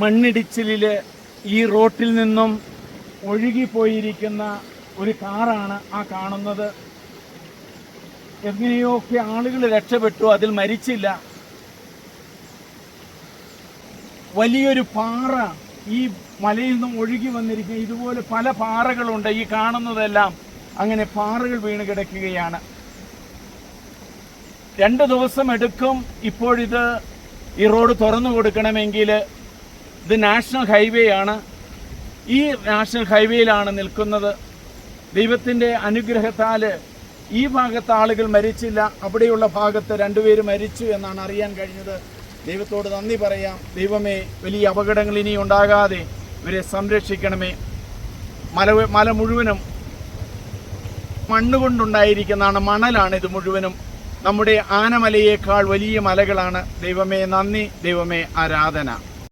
മണ്ണിടിച്ചിലിൽ ഈ റോട്ടിൽ നിന്നും ഒഴുകിപ്പോയിരിക്കുന്ന ഒരു കാറാണ് ആ കാണുന്നത്. എങ്ങനെയൊക്കെ ആളുകൾ രക്ഷപ്പെട്ടു അതിൽ മരിച്ചില്ല. വലിയൊരു പാറ ഈ മലയിൽ നിന്നും ഒഴുകി വന്നിരിക്കുന്ന ഇതുപോലെ പല പാറകളുണ്ട് ഈ കാണുന്നതെല്ലാം. അങ്ങനെ പാറകൾ വീണ് കിടക്കുകയാണ്. രണ്ട് ദിവസം എടുക്കും ഇപ്പോഴിത് ഈ റോഡ് തുറന്നു കൊടുക്കണമെങ്കിൽ ഇത് നാഷണൽ ഹൈവേ ആണ്. ഈ നാഷണൽ ഹൈവേയിലാണ് നിൽക്കുന്നത്. ദൈവത്തിന്റെ അനുഗ്രഹത്താൽ ഈ ഭാഗത്ത് ആളുകൾ മരിച്ചില്ല. അവിടെയുള്ള ഭാഗത്ത് രണ്ടുപേര് മരിച്ചു എന്നാണ് അറിയാൻ കഴിഞ്ഞത്. ദൈവത്തോട് നന്ദി പറയാം. ദൈവമേ വലിയ അപകടങ്ങൾ ഇനി ഉണ്ടാകാതെ ഇവരെ സംരക്ഷിക്കണമേ. മല മല മുഴുവനും മണ്ണ് കൊണ്ടുണ്ടായിരിക്കുന്നതാണ് മണലാണ് ഇത് മുഴുവനും. നമ്മുടെ ആനമലയേക്കാൾ വലിയ മലകളാണ്. ദൈവമേ നന്ദി. ദൈവമേ ആരാധന.